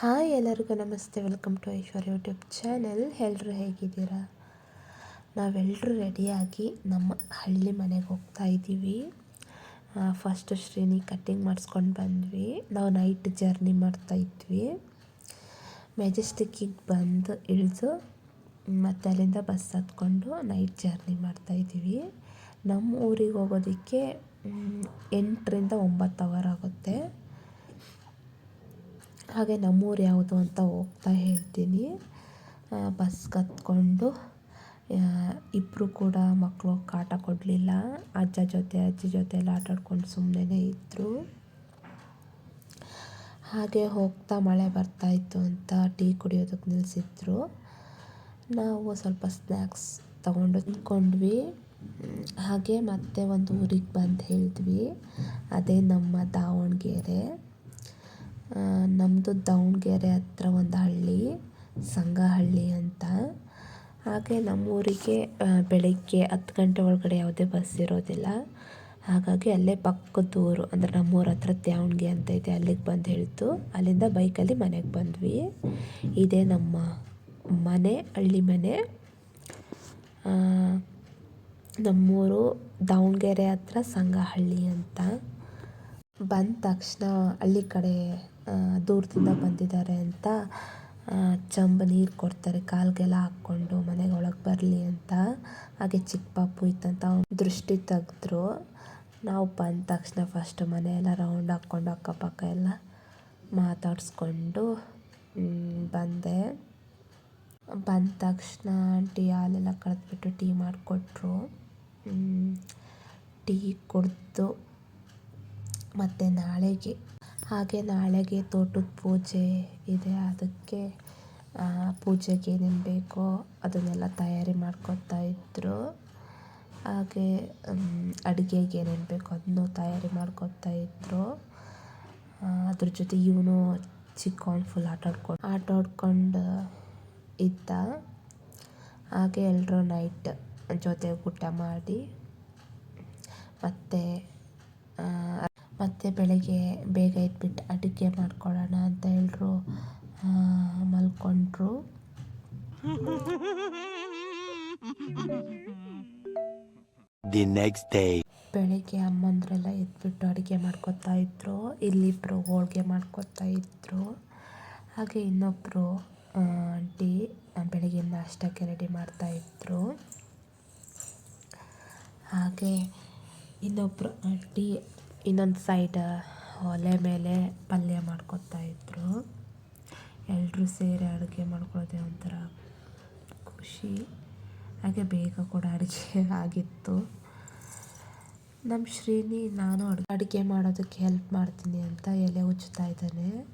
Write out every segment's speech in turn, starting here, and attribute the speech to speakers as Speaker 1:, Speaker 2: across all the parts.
Speaker 1: Hi ಎಲ್ಲರಿಗೂ ನಮಸ್ತೆ. Welcome to Aishwarya YouTube channel. ಎಲ್ಲರೂ ಹೇಗಿದ್ದೀರಾ? ನಾವೆಲ್ಲರೂ ರೆಡಿಯಾಗಿ ನಮ್ಮ ಹಳ್ಳಿ ಮನೆಗೆ ಹೋಗ್ತಾ ಇದ್ದೀವಿ. ಫಸ್ಟ್ ಶ್ರೀನಿ ಕಟ್ಟಿಂಗ್ ಮಾಡಿಸ್ಕೊಂಡು ಬಂದ್ವಿ. ನಾವು ನೈಟ್ ಜರ್ನಿ ಮಾಡ್ತಾ ಇದ್ವಿ. ಮೆಜೆಸ್ಟಿಕ್ಕಿಗೆ ಬಂದು ಇಳಿದು ಮತ್ತು ಅಲ್ಲಿಂದ ಬಸ್ ಹತ್ಕೊಂಡು ನೈಟ್ ಜರ್ನಿ ಮಾಡ್ತಾ ಇದ್ದೀವಿ. ನಮ್ಮ ಊರಿಗೆ ಹೋಗೋದಕ್ಕೆ ಎಂಟರಿಂದ ಒಂಬತ್ತು ಅವರ್ ಆಗುತ್ತೆ. ಹಾಗೆ ನಮ್ಮೂರು ಯಾವುದು ಅಂತ ಹೋಗ್ತಾ ಹೇಳ್ತೀನಿ. ಬಸ್ ಕತ್ಕೊಂಡು ಇಬ್ಬರು ಕೂಡ ಮಕ್ಕಳು ಕಾಟ ಕೊಡಲಿಲ್ಲ. ಅಜ್ಜ ಜೊತೆ, ಅಜ್ಜಿ ಜೊತೆ ಎಲ್ಲ ಆಟಾಡ್ಕೊಂಡು ಸುಮ್ಮನೆ ಇದ್ದರು ಹಾಗೆ ಹೋಗ್ತಾ ಮಳೆ ಬರ್ತಾಯಿತ್ತು ಅಂತ ಟೀ ಕುಡಿಯೋದಕ್ಕೆ ನಿಲ್ಲಿಸಿದ್ರು ನಾವು ಸ್ವಲ್ಪ ಸ್ನ್ಯಾಕ್ಸ್ ತಗೊಂಡು ತಿಂದ್ಕೊಂಡ್ವಿ. ಹಾಗೆ ಮತ್ತೆ ಒಂದು ಊರಿಗೆ ಬಂದು ಹೇಳಿದ್ವಿ. ಅದೇ ನಮ್ಮ ದಾವಣಗೆರೆ. ನಮ್ಮದು ದಾವಣಗೆರೆ ಹತ್ರ ಒಂದು ಹಳ್ಳಿ, ಸಂಗಹಳ್ಳಿ ಅಂತ. ಹಾಗೆ ನಮ್ಮೂರಿಗೆ ಬೆಳಗ್ಗೆ ಹತ್ತು ಗಂಟೆ ಒಳಗಡೆ ಯಾವುದೇ ಬಸ್ ಇರೋದಿಲ್ಲ. ಹಾಗಾಗಿ ಅಲ್ಲೇ ಪಕ್ಕದ ಊರು ಅಂದರೆ ನಮ್ಮೂರ ಹತ್ರ ತ್ಯಾವಣಿಗೆ ಅಂತ ಇದೆ, ಅಲ್ಲಿಗೆ ಬಂದು ಹೇಳ್ತು. ಅಲ್ಲಿಂದ ಬೈಕಲ್ಲಿ ಮನೆಗೆ ಬಂದ್ವಿ. ಇದೇ ನಮ್ಮ ಮನೆ, ಹಳ್ಳಿ ಮನೆ. ನಮ್ಮೂರು ದಾವಣಗೆರೆ ಹತ್ರ ಸಂಗಹಳ್ಳಿ ಅಂತ. ಬಂದ ತಕ್ಷಣ ಹಳ್ಳಿ ಕಡೆ ದೂರದಿಂದ ಬಂದಿದ್ದಾರೆ ಅಂತ ಚಂಬ ನೀರು ಕೊಡ್ತಾರೆ, ಕಾಲಿಗೆಲ್ಲ ಹಾಕ್ಕೊಂಡು ಮನೆಗೆ ಒಳಗೆ ಬರಲಿ ಅಂತ. ಹಾಗೆ ಚಿಕ್ಕ ಪಾಪು ಇತ್ತಂತ ಅವ್ನ ದೃಷ್ಟಿ ತೆಗೆದ್ರು. ನಾವು ಬಂದ ತಕ್ಷಣ ಫಸ್ಟ್ ಮನೆಯೆಲ್ಲ ರೌಂಡ್ ಹಾಕ್ಕೊಂಡು ಅಕ್ಕಪಕ್ಕ ಎಲ್ಲ ಮಾತಾಡಿಸ್ಕೊಂಡು ಬಂದೆ. ಬಂದ ತಕ್ಷಣ ಆಂಟಿ ಹಾಲೆಲ್ಲ ಕಳೆದ್ಬಿಟ್ಟು ಟೀ ಮಾಡಿಕೊಟ್ರು. ಟೀ ಕುಡಿದು ಮತ್ತು ನಾಳೆಗೆ. ಹಾಗೆ ನಾಳೆಗೆ ತೋಟದ ಪೂಜೆ ಇದೆ. ಅದಕ್ಕೆ ಪೂಜೆಗೆ ಏನೇನು ಬೇಕೋ ಅದನ್ನೆಲ್ಲ ತಯಾರಿ ಮಾಡ್ಕೊತಾ ಇದ್ದರು ಹಾಗೆ ಅಡುಗೆಗೆ ಏನೇನು ಬೇಕೋ ಅದನ್ನು ತಯಾರಿ ಮಾಡ್ಕೊತಾ ಇದ್ದರು ಅದ್ರ ಜೊತೆ ಇವನು ಚಿಕ್ಕವನು ಫುಲ್ ಆಟ ಆಡ್ಕೊಂಡು ಇದ್ದ. ಹಾಗೆ ಎಲ್ಲರೂ ನೈಟ್ ಜೊತೆ ಊಟ ಮಾಡಿ, ಮತ್ತು ಮತ್ತು ಬೆಳಗ್ಗೆ ಬೇಗ ಎದ್ಬಿಟ್ಟು ಅಡುಗೆ ಮಾಡ್ಕೊಳ್ಳೋಣ ಅಂತ ಎಲ್ಲರೂ ಮಲ್ಕೊಂಡ್ರು.
Speaker 2: ದಿ ನೆಕ್ಸ್ಟ್ ಡೇ
Speaker 1: ಬೆಳಿಗ್ಗೆ ಅಮ್ಮಂದ್ರೆಲ್ಲ ಎದ್ಬಿಟ್ಟು ಅಡುಗೆ ಮಾಡ್ಕೊತಾ ಇದ್ರು. ಇಲ್ಲಿಬ್ರು ಹೋಳಿಗೆ ಮಾಡ್ಕೊತಾ ಇದ್ರು. ಹಾಗೆ ಇನ್ನೊಬ್ಬರು ಆಂಟಿ ಬೆಳಗ್ಗೆ ನಾಷ್ಟಕ್ಕೆ ರೆಡಿ ಮಾಡ್ತಾ ಇದ್ರು. ಹಾಗೆ ಇನ್ನೊಬ್ಬರು ಆಂಟಿ ಇನ್ನೊಂದು ಸೈಡ್ ಒಲೆ ಮೇಲೆ ಪಲ್ಯ ಮಾಡ್ಕೊತಾ ಇದ್ರು. ಎಲ್ಲರೂ ಸೇರಿ ಅಡುಗೆ ಮಾಡ್ಕೊಳ್ಳೋದೇ ಒಂಥರ ಖುಷಿ. ಹಾಗೆ ಬೇಗ ಕೂಡ ಅಡುಗೆ ಆಗಿತ್ತು. ನಮ್ಮ ಶ್ರೀನಿ, ನಾನು ಅಡುಗೆ ಅಡುಗೆ ಮಾಡೋದಕ್ಕೆ ಹೆಲ್ಪ್ ಮಾಡ್ತೀನಿ ಅಂತ ಎಲೆ ಉಜ್ತಾ ಇದ್ದಾನೆ.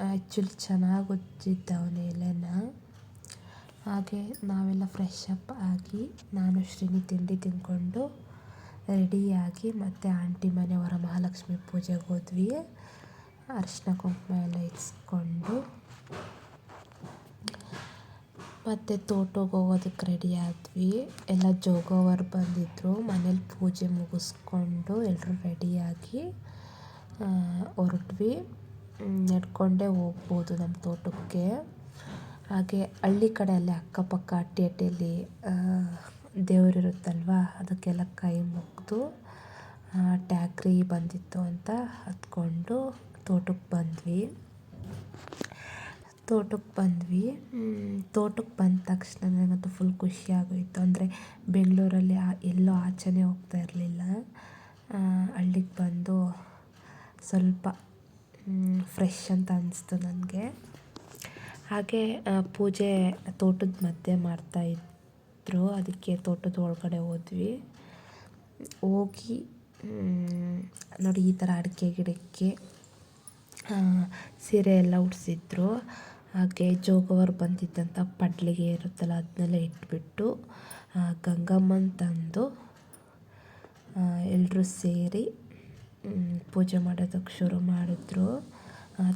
Speaker 1: ಆ್ಯಕ್ಚುಲಿ ಚೆನ್ನಾಗಿ ಉಜ್ಜಿದ್ದ ಅವನ ಎಲೆನ. ಹಾಗೆ ನಾವೆಲ್ಲ ಫ್ರೆಶ್ ಅಪ್ ಆಗಿ ನಾನು ಶ್ರೀನಿ ತಿಂಡಿ ತಿಂದ್ಕೊಂಡು ರೆಡಿಯಾಗಿ ಮತ್ತು ಆಂಟಿ ಮನೆ ವರಮಹಾಲಕ್ಷ್ಮಿ ಪೂಜೆಗೆ ಹೋದ್ವಿ ಅರಿಶಿನ ಕುಂಕುಮ ಎಲ್ಲ ಇಟ್ಸ್ಕೊಂಡು ಮತ್ತು ತೋಟಕ್ಕೆ ಹೋಗೋದಕ್ಕೆ ರೆಡಿ ಆದ್ವಿ. ಎಲ್ಲ ಜೋಗವರು ಬಂದಿದ್ದರು ಮನೇಲಿ ಪೂಜೆ ಮುಗಿಸ್ಕೊಂಡು ಎಲ್ಲರೂ ರೆಡಿಯಾಗಿ ಹೊರಟ್ವಿ. ನಡ್ಕೊಂಡೇ ಹೋಗ್ಬೋದು ನಮ್ಮ ತೋಟಕ್ಕೆ. ಹಾಗೆ ಹಳ್ಳಿ ಕಡೆ ಅಲ್ಲಿ ಅಕ್ಕಪಕ್ಕ, ಅಟ್ಟಿ ಅಟ್ಟಿಯಲ್ಲಿ ದೇವರಿರುತ್ತಲ್ವ? ಅದಕ್ಕೆಲ್ಲ ಕೈ ಮುಗಿದು ಟ್ಯಾಕ್ರಿ ಬಂದಿತ್ತು ಅಂತ ಹತ್ಕೊಂಡು ತೋಟಕ್ಕೆ ಬಂದ್ವಿ. ತೋಟಕ್ಕೆ ಬಂದ್ವಿ. ತೋಟಕ್ಕೆ ಬಂದ ತಕ್ಷಣ ನನಗಂತೂ ಫುಲ್ ಖುಷಿ ಆಗೋಯಿತು. ಅಂದರೆ ಬೆಂಗಳೂರಲ್ಲಿ ಆ, ಎಲ್ಲೋ ಆಚೆನೇ ಹೋಗ್ತಾ ಇರಲಿಲ್ಲ. ಹಳ್ಳಿಗೆ ಬಂದು ಸ್ವಲ್ಪ ಫ್ರೆಶ್ ಅಂತ ಅನ್ನಿಸ್ತು ನನಗೆ. ಹಾಗೆ ಪೂಜೆ ತೋಟದ ಮಧ್ಯೆ ಮಾಡ್ತಾ ಇದ್ರು ಅದಕ್ಕೆ ತೋಟದ ಒಳಗಡೆ ಹೋದ್ವಿ. ಹೋಗಿ ನೋಡಿ ಈ ಥರ ಅಡಿಕೆ ಗಿಡಕ್ಕೆ ಸೀರೆ ಎಲ್ಲ ಉಡಿಸಿದ್ರು. ಹಾಗೆ ಜೋಗವರು ಬಂದಿದ್ದಂಥ ಪಡ್ಲಿಗೆ ಇರುತ್ತಲ್ಲ ಅದನ್ನೆಲ್ಲ ಇಟ್ಬಿಟ್ಟು ಗಂಗಮ್ಮನ ತಂದು ಎಲ್ಲರೂ ಸೇರಿ ಪೂಜೆ ಮಾಡೋದಕ್ಕೆ ಶುರು ಮಾಡಿದ್ರು.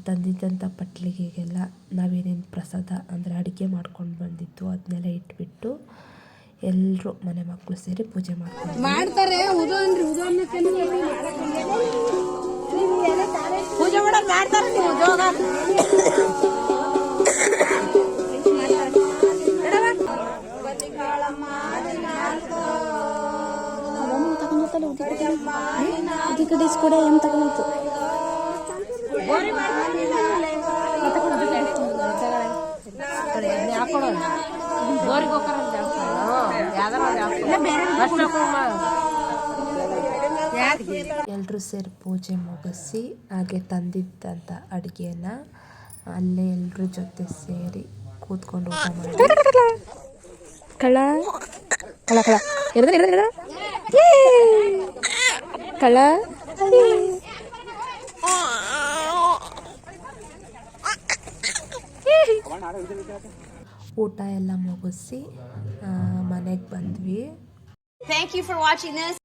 Speaker 1: ತಂದಿದ್ದಂಥ ಪಟ್ಲಿಗೆಗೆಲ್ಲ ನಾವೇನೇನು ಪ್ರಸಾದ ಅಂದರೆ ಅಡುಗೆ ಮಾಡ್ಕೊಂಡು ಬಂದಿತ್ತು ಅದನ್ನೆಲ್ಲ ಇಟ್ಬಿಟ್ಟು ಎಲ್ಲರೂ ಮನೆ ಮಕ್ಕಳು ಸೇರಿ ಪೂಜೆ
Speaker 3: ಮಾಡ್ತಾರೆ ಮಾಡ್ತಾರೆ? ನೀವು ಏನು ತಗೊಂಡಿತ್ತು
Speaker 1: ಎಲ್ಲರೂ ಸೇರಿ ಪೂಜೆ ಮುಗಿಸಿ, ಹಾಗೆ ತಂದಿದ್ದಂಥ ಅಡುಗೆನ ಅಲ್ಲೇ ಎಲ್ಲರ ಜೊತೆ ಸೇರಿ ಕೂತ್ಕೊಂಡು ಊಟ ಮಾಡಿ
Speaker 4: ಕಳ ಕಳ ಕಳ ಕಳ
Speaker 1: ಊಟ ಎಲ್ಲ ಮುಗಿಸಿ ಮನೆಗೆ ಬಂದ್ವಿ.
Speaker 5: Thank you for watching this